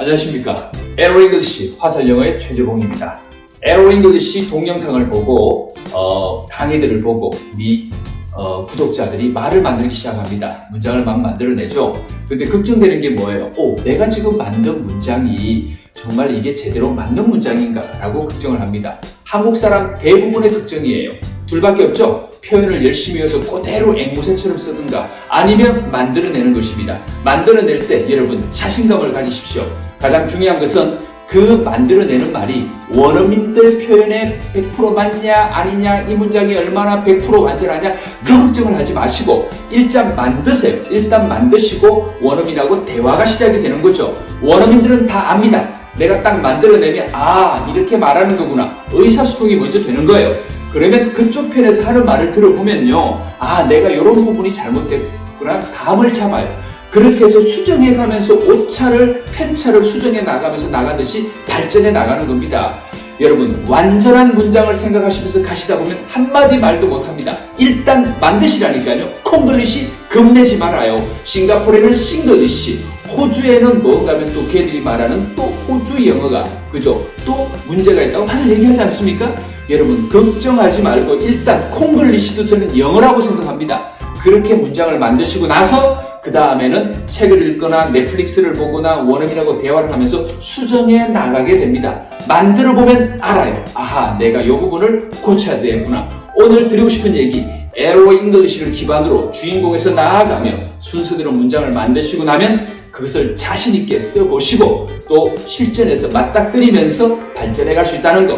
안녕하십니까. 에로 잉글리시 화살영어의 최재봉입니다. 에로 잉글리시 동영상을 보고 어, 강의들을 보고 우리 어, 구독자들이 말을 만들기 시작합니다. 문장을 막 만들어내죠. 근데 걱정되는 게 뭐예요? 오, 내가 지금 만든 문장이 정말 이게 제대로 맞는 문장인가? 라고 걱정을 합니다. 한국 사람 대부분의 걱정이에요. 둘밖에 없죠? 표현을 열심히 해서 그대로 앵무새처럼 쓰든가 아니면 만들어내는 것입니다. 만들어낼 때 여러분 자신감을 가지십시오. 가장 중요한 것은 그 만들어내는 말이 원어민들 표현에 100% 맞냐 아니냐 이 문장이 얼마나 100% 완전하냐 그 걱정을 하지 마시고 일단 만드세요. 일단 만드시고 원어민하고 대화가 시작이 되는 거죠. 원어민들은 다 압니다. 내가 딱 만들어내면 아 이렇게 말하는 거구나 의사소통이 먼저 되는 거예요. 그러면 그쪽 편에서 하는 말을 들어보면요 아 내가 이런 부분이 잘못됐구나 감을 잡아요. 그렇게 해서 수정해 가면서 오차를 편차를 수정해 나가면서 나가듯이 발전해 나가는 겁니다. 여러분 완전한 문장을 생각하시면서 가시다 보면 한마디 말도 못합니다. 일단 만드시라니까요. 콩글리시 겁내지 말아요. 싱가포르에는 싱글리시 호주에는 뭔가 하면 또 걔들이 말하는 또 호주 영어가 그죠? 또 문제가 있다고 다들 얘기하지 않습니까? 여러분 걱정하지 말고 일단 콩글리시도 저는 영어라고 생각합니다. 그렇게 문장을 만드시고 나서 그 다음에는 책을 읽거나 넷플릭스를 보거나 원어민하고 대화를 하면서 수정해 나가게 됩니다. 만들어 보면 알아요. 아하, 내가 이 부분을 고쳐야 되겠구나. 오늘 드리고 싶은 얘기, 에로 잉글리시를 기반으로 주인공에서 나아가며 순서대로 문장을 만드시고 나면 그것을 자신있게 써보시고 또 실전에서 맞닥뜨리면서 발전해 갈 수 있다는 거.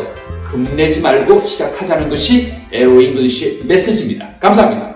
겁내지 말고 시작하자는 것이 에로 잉글리시 메시지입니다. 감사합니다.